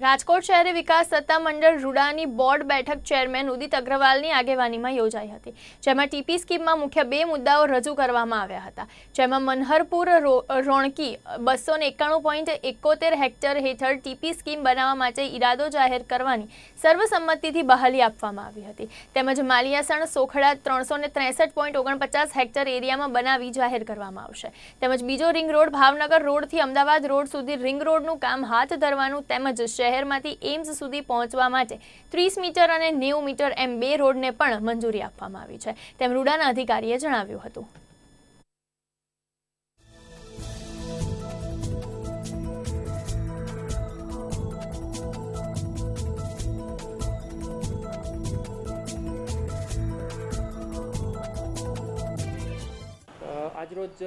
રાજકોટ શહેરી વિકાસ સત્તામંડળ રૂડાની બોર્ડ બેઠક ચેરમેન ઉદિત અગ્રવાલની આગેવાનીમાં યોજાઈ હતી, જેમાં ટીપી સ્કીમમાં મુખ્ય બે મુદ્દાઓ રજૂ કરવામાં આવ્યા હતા. જેમાં મનહરપુર રોણકી બસો એકાણું પોઈન્ટ એકોતેર હેક્ટર હેઠળ ટીપી સ્કીમ બનાવવા માટે ઈરાદો જાહેર કરવાની સર્વસંમતિથી બહાલી આપવામાં આવી હતી. તેમજ માલિયાસણ સોખડા ત્રણસો ત્રેસઠ પોઈન્ટ ઓગણપચાસ હેક્ટર એરિયામાં બનાવી જાહેર કરવામાં આવશે. તેમજ બીજો રિંગ રોડ ભાવનગર રોડથી અમદાવાદ રોડ સુધી રિંગ રોડનું કામ હાથ ધરવાનું તેમજ શહેરમાંથી એમ્સ સુધી પહોંચવા માટે ત્રીસ મીટર અને નેવું મીટર એમ બે રોડને પણ મંજૂરી આપવામાં આવી છે. તેમ રૂડાના અધિકારીએ જણાવ્યું હતું. આજરોજ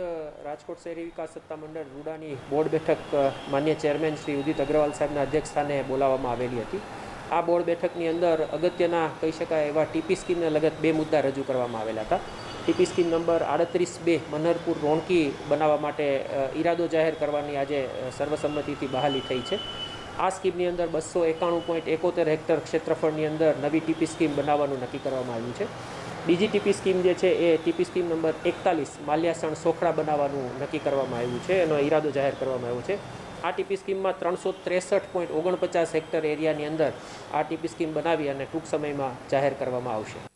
રાજકોટ શહેરી વિકાસ સત્તા મંડળ રૂડાની બોર્ડ બેઠક માન્ય ચેરમેન શ્રી ઉદિત અગ્રવાલ સાહેબના અધ્યક્ષસ્થાને બોલાવવામાં આવેલી હતી. આ બોર્ડ બેઠકની અંદર અગત્યના કહી શકાય એવા ટીપી સ્કીમને લગત બે મુદ્દા રજૂ કરવામાં આવેલા હતા. ટીપી સ્કીમ નંબર આડત્રીસ બે, મનહરપુર રોણકી બનાવવા માટે ઈરાદો જાહેર કરવાની આજે સર્વસંમતિથી બહાલી થઈ છે. આ સ્કીમની અંદર બસો એકાણું પોઈન્ટ એકોતેર હેક્ટર ક્ષેત્રફળની અંદર નવી ટીપી સ્કીમ બનાવવાનું નક્કી કરવામાં આવ્યું છે. બીજી ટીપી સ્કીમ જે છે એ ટીપી સ્કીમ નંબર એકતાલીસ માલ્યાસણ સોખડા બનાવવાનું નક્કી કરવામાં આવ્યું છે. એનો ઈરાદો જાહેર કરવામાં આવ્યો છે. આ ટીપી સ્કીમમાં ત્રણસો ત્રેસઠ પોઈન્ટ ઓગણપચાસ હેક્ટર એરિયાની અંદર આ ટીપી સ્કીમ બનાવી અને ટૂંક સમયમાં જાહેર કરવામાં આવશે.